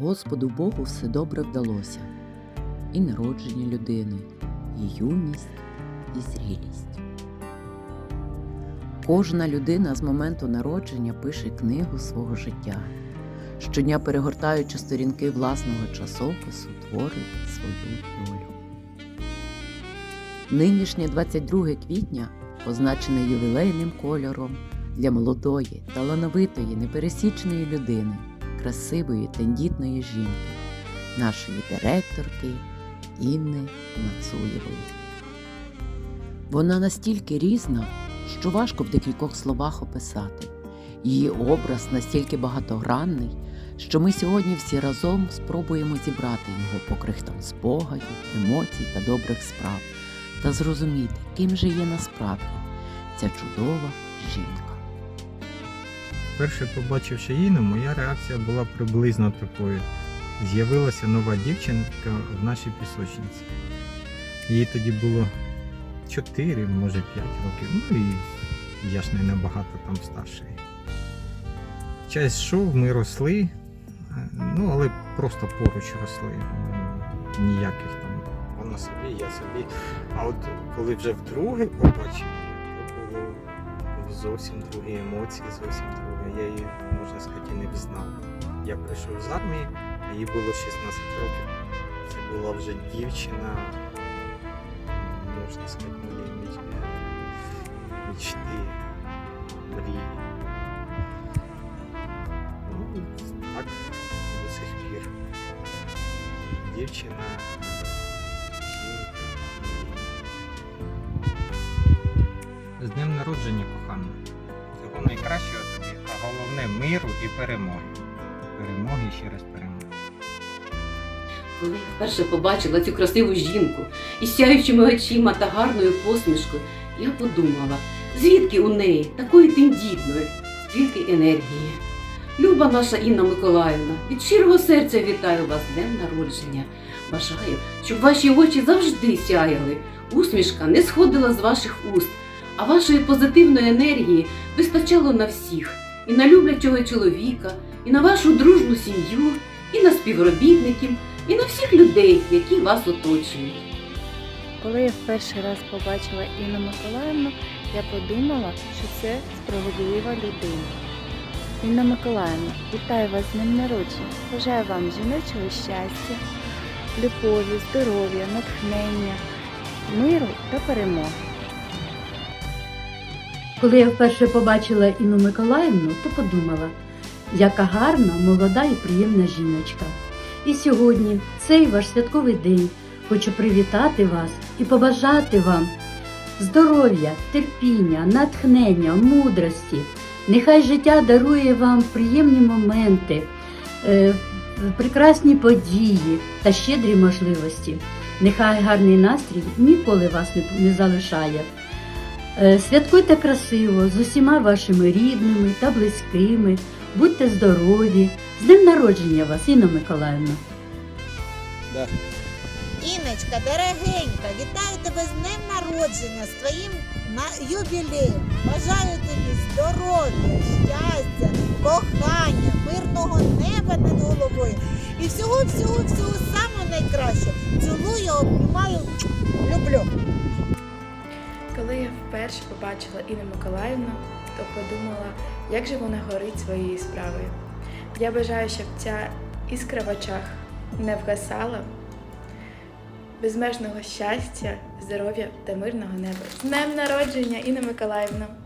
Господу Богу все добре вдалося. І народження людини, і юність, і зрілість. Кожна людина з моменту народження пише книгу свого життя. Щодня перегортаючи сторінки власного часопису, творить свою долю. Нинішнє 22 квітня позначене ювілейним кольором для молодої, талановитої, непересічної людини, красивої, тендітної жінки, нашої директорки Інни Нацуєвої. Вона настільки різна, що важко в декількох словах описати. Її образ настільки багатогранний, що ми сьогодні всі разом спробуємо зібрати його по крихтам спогадів, емоцій та добрих справ та зрозуміти, ким же є насправді ця чудова жінка. Перше побачивши Інну, моя реакція була приблизно такою. З'явилася нова дівчинка в нашій пісочниці. Їй тоді було 4, може 5 років. Ну і я ж не набагато там старший. Час йшов, ми росли, ну але просто поруч росли. Ніяких там вона собі, я собі. А от коли вже вдруге побачив, зовсім другі емоції, зовсім друге. Я її, можна сказати, не взнав. Я прийшов з армії, їй було 16 років. Це була вже дівчина, можна сказати, міч- мічти, мрії. Ну, так до сих пір. Дівчина, З днем народження, а миру і перемоги. Перемоги ще раз перемоги. Коли я вперше побачила цю красиву жінку із сяючими очима та гарною посмішкою, я подумала, звідки у неї такої тендітної, стільки енергії. Люба наша Інна Миколаївна, від щирого серця вітаю вас з днем народження. Бажаю, щоб ваші очі завжди сяяли, усмішка не сходила з ваших уст, а вашої позитивної енергії вистачало на всіх, і на люблячого чоловіка, і на вашу дружну сім'ю, і на співробітників, і на всіх людей, які вас оточують. Коли я в перший раз побачила Інну Миколаївну, я подумала, що це справедлива людина. Інна Миколаївна, вітаю вас з днем народження. Бажаю вам жіночого щастя, любові, здоров'я, натхнення, миру та перемоги. Коли я вперше побачила Інну Миколаївну, то подумала, яка гарна, молода і приємна жіночка. І сьогодні, цей ваш святковий день, хочу привітати вас і побажати вам здоров'я, терпіння, натхнення, мудрості. Нехай життя дарує вам приємні моменти, е, прекрасні події та щедрі можливості. Нехай гарний настрій ніколи вас не- не залишає. Е, Святкуйте красиво з усіма вашими рідними та близькими. Будьте здорові. З днем народження вас, Інна Миколаївна. Іночка, дорогенька, вітаю тебе з днем народження, з твоїм на- юбілеєм. Бажаю тобі здоров'я, щастя, кохання, мирного неба над головою і всього, всього, всього самого найкращого. Цілую, обнімаю, люблю. Коли я вперше побачила Інну Миколаївну, то подумала, як же вона горить своєю справою. Я бажаю, щоб ця іскра в очах не вгасала, безмежного щастя, здоров'я та мирного неба. З днем народження, Інна Миколаївна!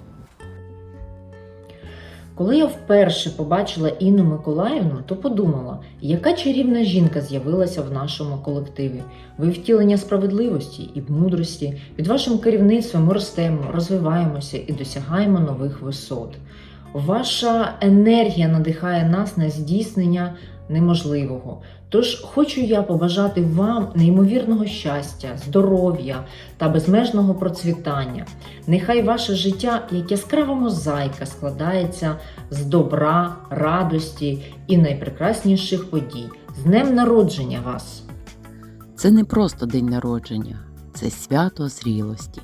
Коли я вперше побачила Інну Миколаївну, то подумала, яка чарівна жінка з'явилася в нашому колективі. Ви втілення справедливості і мудрості. Під вашим керівництвом ми ростемо, розвиваємося і досягаємо нових висот. Ваша енергія надихає нас на здійснення неможливого. Тож хочу я побажати вам неймовірного щастя, здоров'я та безмежного процвітання. Нехай ваше життя, як яскрава мозаїка, складається з добра, радості і найпрекрасніших подій. З днем народження вас! Це не просто день народження, це свято зрілості.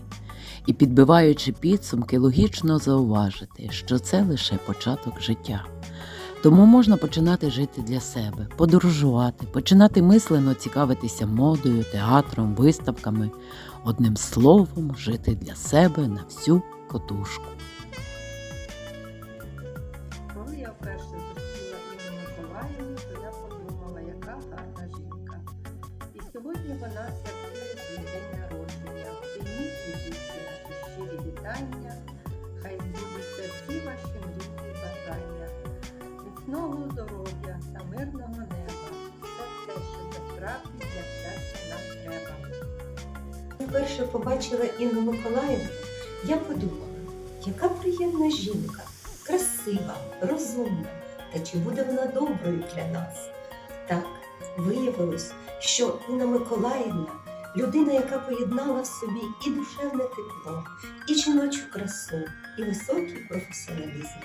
І підбиваючи підсумки, логічно зауважити, що це лише початок життя. Тому можна починати жити для себе, подорожувати, починати мислено цікавитися модою, театром, виставками, одним словом, жити для себе на всю котушку. Інну Миколаївну, я подумала, яка приємна жінка, красива, розумна, та чи буде вона доброю для нас? Так, виявилось, що Інна Миколаївна людина, яка поєднала в собі і душевне тепло, і жіночу красу, і високий професіоналізм.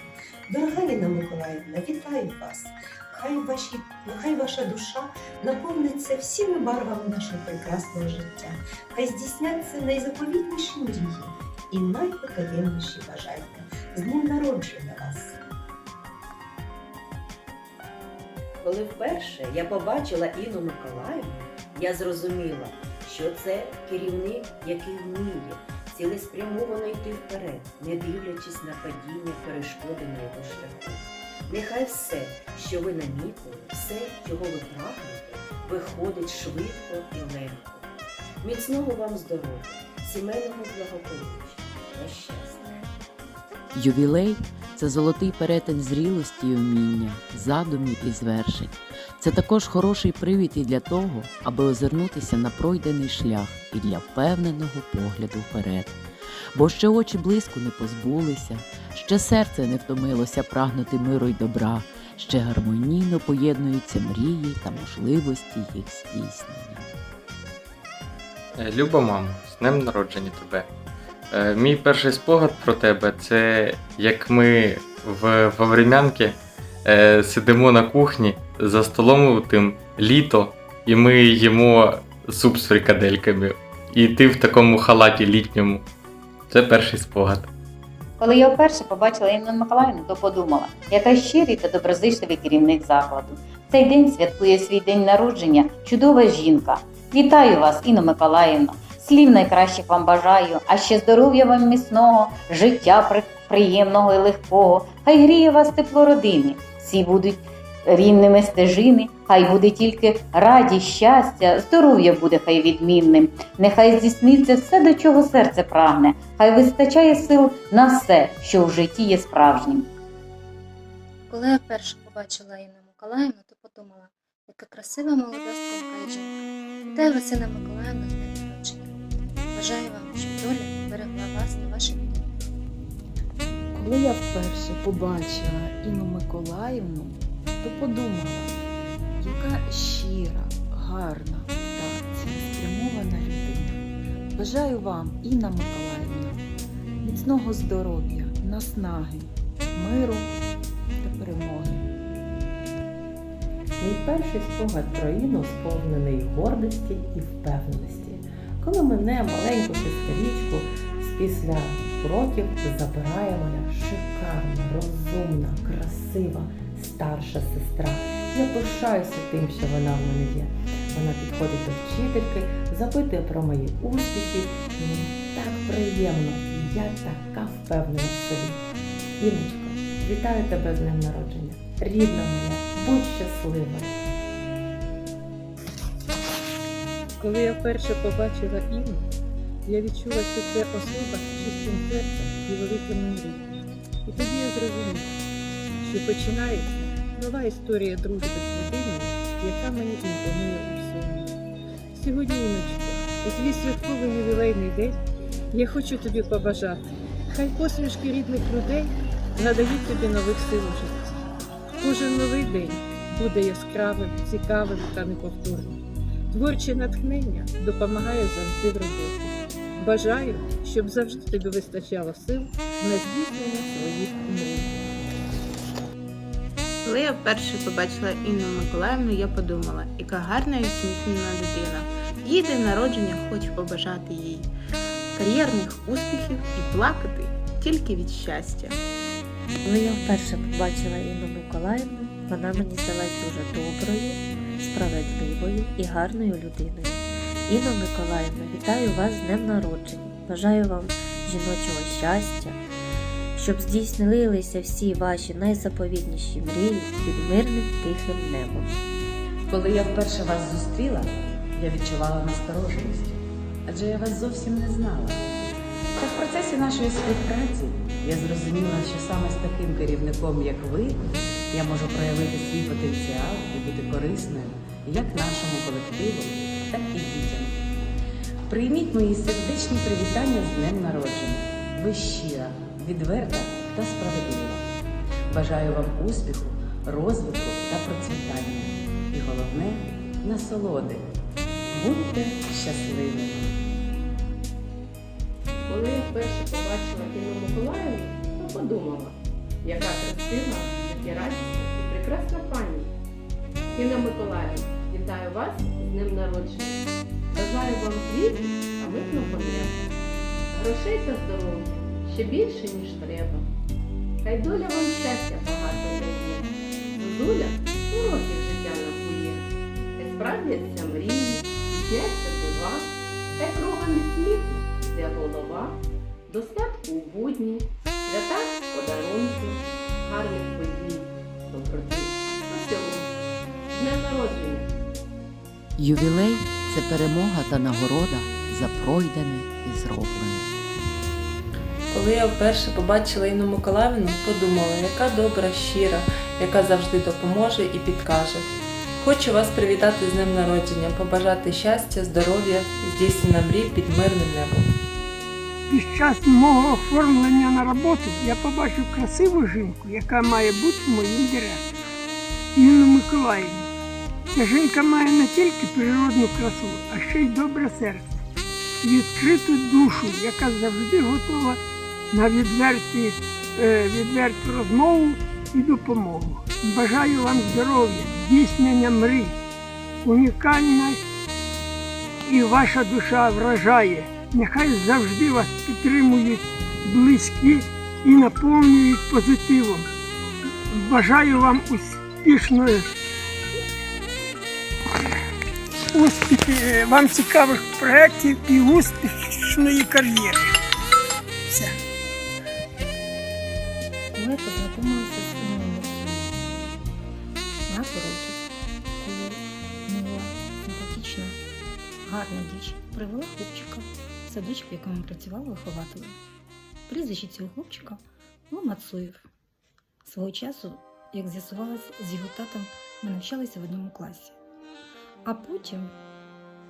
Дорога Інна Миколаївна, вітаю вас! Хай, ваші, хай ваша душа наповниться всіми барвами нашого прекрасного життя. Хай здійсняться найзаповітніші мрії і найпотаємніші бажання. З днем народження вас! Коли вперше я побачила Інну Миколаївну, я зрозуміла, що це керівник, який вміє цілеспрямовано йти вперед, не дивлячись на падіння, перешкоди на його шляху. Нехай все, що ви намітили, все, чого ви прагнете, виходить швидко і легко. Міцного вам здоров'я, сімейного благополуччя та щастя. Ювілей це золотий перетин зрілості і вміння, задумів і звершень. Це також хороший привід і для того, аби озирнутися на пройдений шлях і для впевненого погляду вперед. Бо ще очі близько не позбулися, ще серце не втомилося прагнути миру й добра, ще гармонійно поєднуються мрії та можливості їх здійснення. Е, Люба мамо, з днем народження тебе. Е, Мій перший спогад про тебе це як ми в Ваврімянки е, сидимо на кухні за столом тим літо, і ми їмо суп з фрикадельками. І ти в такому халаті літньому. Це перший спогад. Коли я вперше побачила Інну Миколаївну, то подумала, яка щирий та доброзичливий керівник закладу. Цей день святкує свій день народження чудова жінка. Вітаю вас, Інно Миколаївна! Слів найкращих вам бажаю, а ще здоров'я вам міцного, життя при- приємного і легкого. Хай гріє вас тепло родини. Всі будуть рівними стежини, хай буде тільки радість, щастя, здоров'я буде хай відмінним. Нехай здійсниться все, до чого серце прагне, хай вистачає сил на все, що в житті є справжнім. Коли я вперше побачила Інну Миколаївну, то подумала, яка красива молода струнка і жінка. Вітаю вас, Інна Миколаївна, з днем народження. Бажаю вам, щоб доля берегла вас та ваше дні. Коли я вперше побачила Інну Миколаївну, то подумала, яка щира, гарна та цілеспрямована людина. Бажаю вам, Інна Миколаївна, міцного здоров'я, наснаги, миру та перемоги. Мій перший спогад про Інну сповнений гордості і впевненості, коли мене маленьку шестирічку після уроків забирає моя шикарна, розумна, красива старша сестра. Я пишаюся тим, що вона в мене є. Вона підходить до вчительки, запитує про мої успіхи. Мені так приємно, я така впевнена в собі. Іночко, вітаю тебе з днем народження. Рідна моя, будь щаслива. Коли я вперше побачила Інну, я відчула, що це особа з чистим серцем і великими мріями. І тоді я зрозуміла, що починається нова історія дружби з людиною, яка мені імпонує у всьому. Сьогодні, Іночка, у твій святковий ювілейний день я хочу тобі побажати. Хай посмішки рідних людей надають тобі нових сил у житті. Кожен новий день буде яскравим, цікавим та неповторним. Творче натхнення допомагає завжди в роботі. Бажаю, щоб завжди тобі вистачало сил на здійснення своїх мрій. Коли я вперше побачила Інну Миколаївну, я подумала, яка гарна і усміхнена людина. Їй день народження хочу побажати їй кар'єрних успіхів і плакати тільки від щастя. Коли я вперше побачила Інну Миколаївну, Вона мені здалась дуже доброю, справедливою і гарною людиною. Інна Миколаївна, вітаю вас з днем народження. Бажаю вам жіночого щастя, щоб здійснилися всі ваші найзаповітніші мрії під мирним тихим небом. Коли я вперше вас зустріла, я відчувала настороженість, адже я вас зовсім не знала. Та в процесі нашої співпраці я зрозуміла, що саме з таким керівником, як ви, я можу проявити свій потенціал і бути корисною як нашому колективу, так і дітям. Прийміть мої сердечні привітання з днем народження. Ви щира, відверта та справедлива. Бажаю вам успіху, розвитку та процвітання. І головне насолоди. Будьте щасливими! Коли я вперше побачила Інну Миколаївну, то подумала, яка красива, життєрадісна і прекрасна пані. Інна Миколаївна, вітаю вас з днем народження. Бажаю вам квітів та мирного неба. Грошей та здоров'я ще більше, ніж треба. Хай доля вам щастя багато дає. Зозуля уроків життя набує. Хай справдяться мрії, сняться дива, хай кругом і сміху йде голова, достатку у будні, свята подарунки, гарних подій, доброти. З днем народження! Ювілей це перемога та нагорода за пройдене і зроблене. Коли я вперше побачила Інну Миколаївну, подумала, яка добра, щира, яка завжди допоможе і підкаже. Хочу вас привітати з днем народження, побажати щастя, здоров'я, здійснення мрій під мирним небом. Під час мого оформлення на роботу я побачив красиву жінку, яка має бути моїм директором. Інну Миколаївну. Ця жінка має не тільки природну красу, а ще й добре серце, відкриту душу, яка завжди готова на відверті, е, відверту розмову і допомогу. Бажаю вам здоров'я, здійснення мрій, унікальна і ваша душа вражає. Нехай завжди вас підтримують близькі і наповнюють позитивом. Бажаю вам успішної успіхи, вам цікавих проєктів і успішної кар'єри. Все. Гарна дівчина привела хлопчика в садочок, в якому працювала вихователем. Прізвище цього хлопчика було Мацуєв. Свого часу, як з'ясувалось, з його татом ми навчалися в одному класі. А потім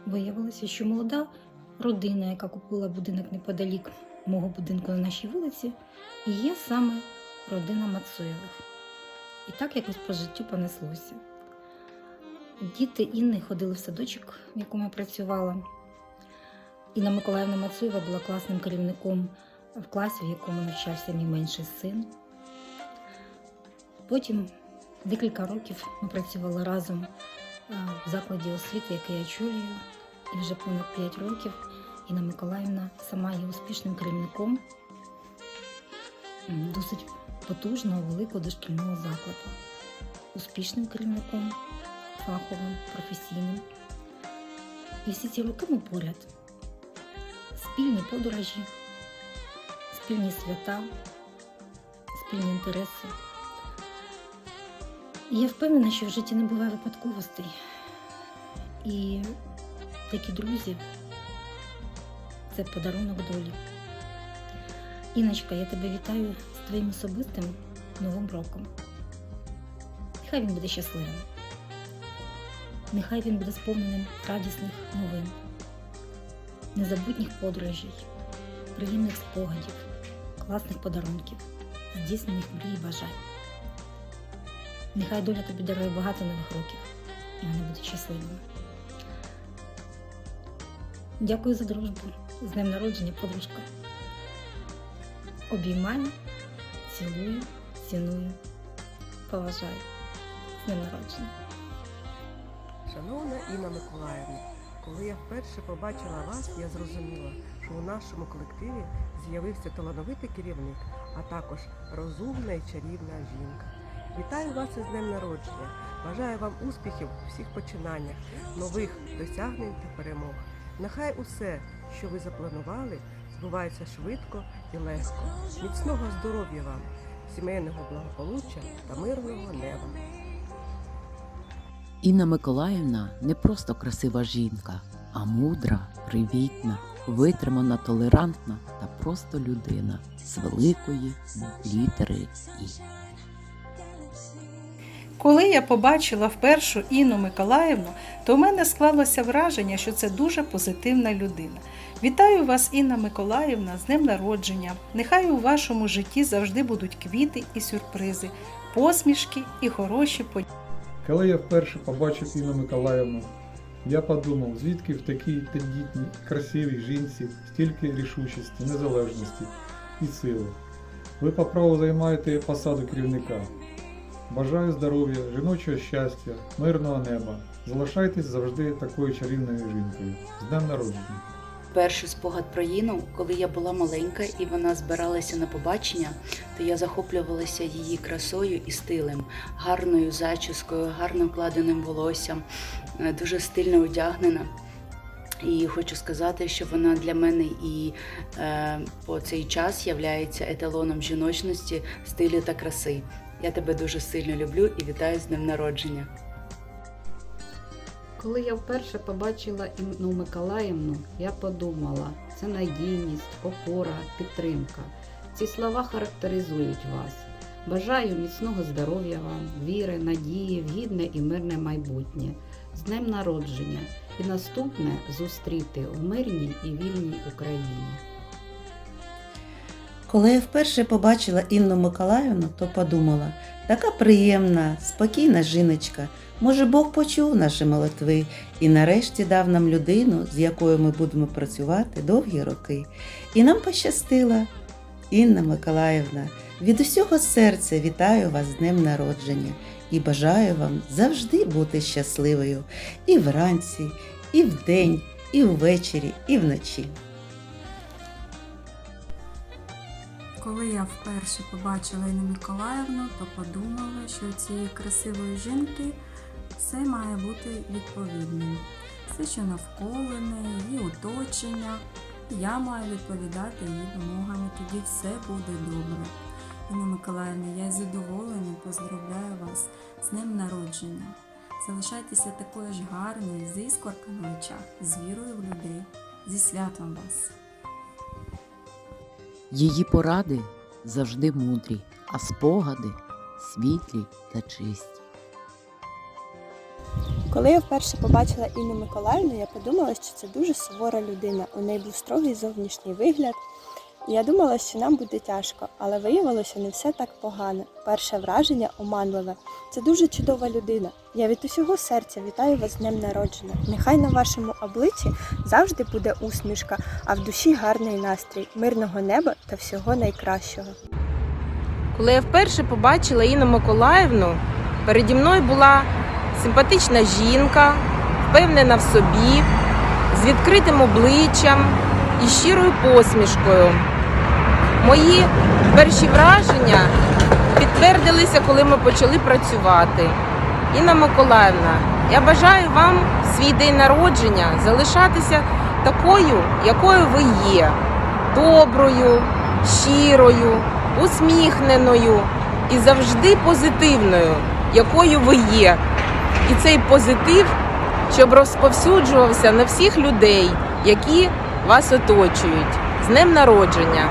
виявилося, що молода родина, яка купила будинок неподалік мого будинку на нашій вулиці, є саме родина Мацуєвих. І так якось по життю понеслося. Діти Інни ходили в садочок, в якому я працювала. Інна Миколаївна Мацуєва була класним керівником в класі, в якому навчався мій менший син. Потім декілька років ми працювали разом е, в закладі освіти, який я очолюю, і вже понад 5 років Інна Миколаївна сама є успішним керівником досить потужного великого дошкільного закладу, успішним керівником, фаховим, професійним. І всі ці роки ми поряд. Спільні подорожі, спільні свята, спільні інтереси. І я впевнена, що в житті не буває випадковостей. І такі друзі це подарунок долі. Іночка, я тебе вітаю з твоїм особистим новим роком. Нехай він буде щасливим. Нехай він буде сповненим радісних новин, незабутніх подорожей, приємних спогадів, класних подарунків, здійснених мрій і бажань. Нехай доля тобі дарує багато нових років, і вони будуть щасливими. Дякую за дружбу. З днем народження, подружка. Обіймаю, цілую, ціную, поважаю. З днем народження. Шановна Інна Миколаївна, коли я вперше побачила вас, я зрозуміла, що у нашому колективі з'явився талановитий керівник, а також розумна і чарівна жінка. вітаю вас із днем народження. Бажаю вам успіхів у всіх починаннях, нових досягнень та перемог. Нехай усе, що ви запланували, збувається швидко і легко. Міцного здоров'я вам, сімейного благополуччя та мирного неба. Інна Миколаївна не просто красива жінка, а мудра, привітна, витримана, толерантна та просто людина з великої літери І. Коли я побачила вперше Інну Миколаївну, то в мене склалося враження, що це дуже позитивна людина. Вітаю вас, Інна Миколаївна, з днем народження. Нехай у вашому житті завжди будуть квіти і сюрпризи, посмішки і хороші події. Коли я вперше побачив Інну Миколаївну, я подумав, звідки в такій тендітній, красивій жінці стільки рішучості, незалежності і сили. Ви по праву займаєте посаду керівника. Бажаю здоров'я, жіночого щастя, мирного неба. Залишайтесь завжди такою чарівною жінкою. З днем народження! Перший спогад про Іну, коли я була маленька і вона збиралася на побачення, то я захоплювалася її красою і стилем, гарною зачіскою, гарно вкладеним волоссям, е, дуже стильно одягнена. І хочу сказати, що вона для мене і е, по цей час є еталоном жіночності, стилю та краси. Я тебе дуже сильно люблю і вітаю з днем народження. Коли я вперше побачила Інну Миколаївну, я подумала, це надійність, опора, підтримка. Ці слова характеризують вас. Бажаю міцного здоров'я вам, віри, надії, в гідне і мирне майбутнє, з днем народження і наступне зустріти у мирній і вільній Україні. Коли я вперше побачила Інну Миколаївну, то подумала, така приємна, спокійна жіночка. Може, Бог почув наші молитви і нарешті дав нам людину, з якою ми будемо працювати довгі роки. І нам пощастило. Інна Миколаївна, від усього серця вітаю вас з днем народження і бажаю вам завжди бути щасливою і вранці, і вдень, і ввечері, і вночі. Коли я вперше побачила Інну Миколаївну, то подумала, що у цієї красивої жінки все має бути відповідним. Все, що навколо неї, її оточення. Я маю відповідати її вимогами, тоді все буде добре. Інна Миколаївна, я з задоволенням поздравляю вас з днем народження. Залишайтеся такою ж гарною, з іскорками в очах, з вірою в людей, зі святом вас. Її поради завжди мудрі, а спогади світлі та чисті. Коли я вперше побачила Інну Миколаївну, я подумала, що це дуже сувора людина. У неї був строгий зовнішній вигляд. І я думала, що нам буде тяжко, але виявилося не все так погано. Перше враження оманливе. Це дуже чудова людина. Я від усього серця вітаю вас з днем народження. Нехай на вашому обличчі завжди буде усмішка, а в душі гарний настрій, мирного неба та всього найкращого. Коли я вперше побачила Інну Миколаївну, переді мною була симпатична жінка, впевнена в собі, з відкритим обличчям і щирою посмішкою. Мої перші враження підтвердилися, коли ми почали працювати. Інна Миколаївна, я бажаю вам в свій день народження залишатися такою, якою ви є, доброю, щирою, усміхненою і завжди позитивною, якою ви є. І цей позитив, щоб розповсюджувався на всіх людей, які вас оточують. З днем народження!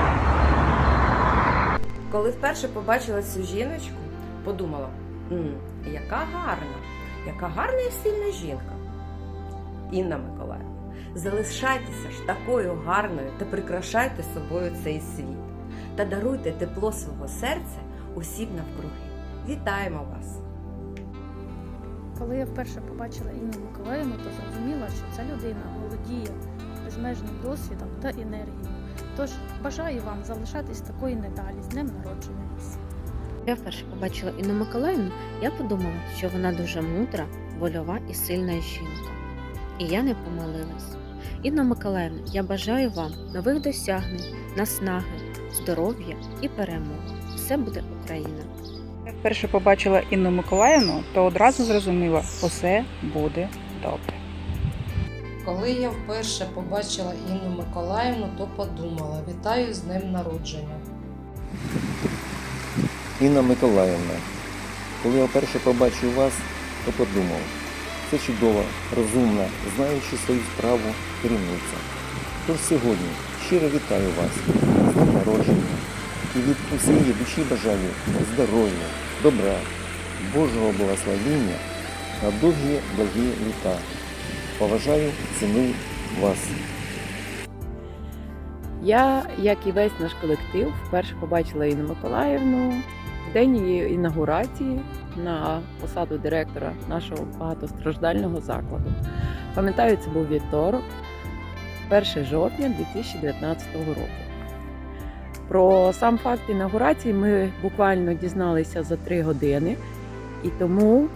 Коли вперше побачила цю жіночку, подумала, «М, яка гарна, яка гарна і сильна жінка. Інна Миколаївна, залишайтеся ж такою гарною та прикрашайте собою цей світ та даруйте тепло свого серця усім навкруги. Вітаємо вас! Коли я вперше побачила Інну Миколаївну, то зрозуміла, що ця людина володіє безмежним досвідом та енергією. Тож бажаю вам залишатись такою недалі з днем народження вас. Я вперше побачила Інну Миколаївну, я подумала, що вона дуже мудра, вольова і сильна жінка. І я не помилилась. Інна Миколаївна, я бажаю вам нових досягнень, наснаги, здоров'я і перемог. Все буде Україна! Я вперше побачила Інну Миколаївну, то одразу зрозуміла, усе буде добре. Коли я вперше побачила Інну Миколаївну, то подумала, вітаю з днем народження. Інна Миколаївна, коли я вперше побачив вас, то подумав, це чудова, розумна, знаючи свою справу керівниця. Тож сьогодні щиро вітаю вас і від усієї душі бажаю здоров'я, добра, Божого благословіння на довгі благі літа. Поважаю, ціную вас. Я, як і весь наш колектив, вперше побачила Інну Миколаївну в день її інаугурації на посаду директора нашого багатостраждального закладу. Пам'ятаю, це був вівторок, 1 жовтня 2019 року. Про сам факт інаугурації ми буквально дізналися за три години, і тому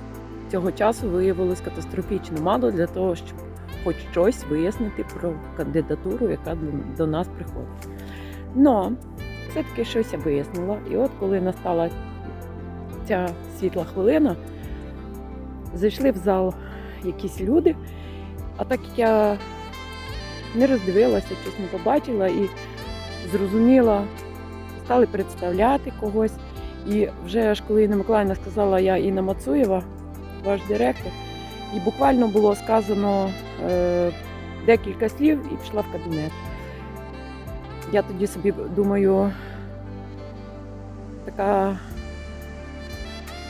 цього часу виявилось катастрофічно мало для того, щоб хоч щось вияснити про кандидатуру, яка до- нас приходить. Но все-таки щось я вияснила. І от коли настала ця світла хвилина, зайшли в зал якісь люди, а так як я не роздивилася, щось не побачила і зрозуміла, стали представляти когось. І вже аж коли Інна Миколаївна сказала, я Інна Мацуєва, ваш директор, і буквально було сказано е, декілька слів і пішла в кабінет. Я тоді собі думаю, така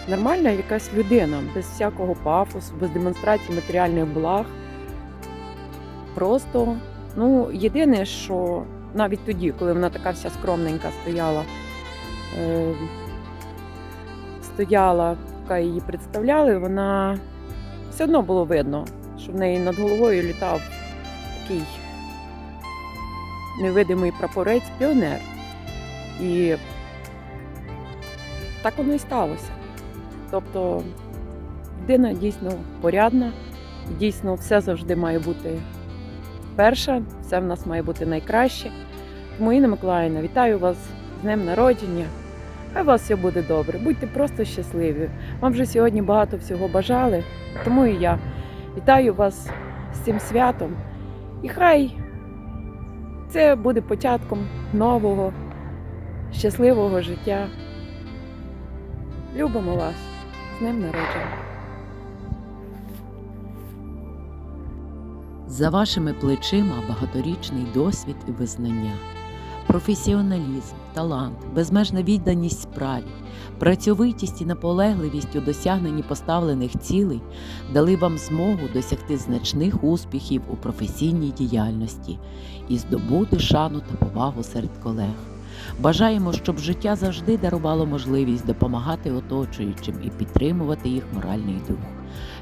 нормальна якась людина, без всякого пафосу, без демонстрації матеріальних благ. Просто, ну, єдине, що навіть тоді, коли вона така вся скромненька стояла, е, стояла, поки її представляли, вона все одно було видно, що в неї над головою літав такий невидимий прапорець піонер. І так воно і сталося. Тобто людина дійсно порядна, дійсно все завжди має бути перше, все в нас має бути найкраще. Тому Інна Миколаївна, вітаю вас з днем народження. Хай у вас все буде добре, будьте просто щасливі. Вам вже сьогодні багато всього бажали, тому і я вітаю вас з цим святом. І хай це буде початком нового, щасливого життя. Любимо вас з днем народження. За вашими плечима багаторічний досвід і визнання, професіоналізм, талант, безмежна відданість справі, працьовитість і наполегливість у досягненні поставлених цілей дали вам змогу досягти значних успіхів у професійній діяльності і здобути шану та повагу серед колег. Бажаємо, щоб життя завжди дарувало можливість допомагати оточуючим і підтримувати їх моральний дух,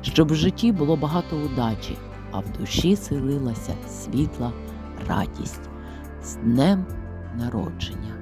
щоб в житті було багато удачі, а в душі селилася світла радість з днем народження.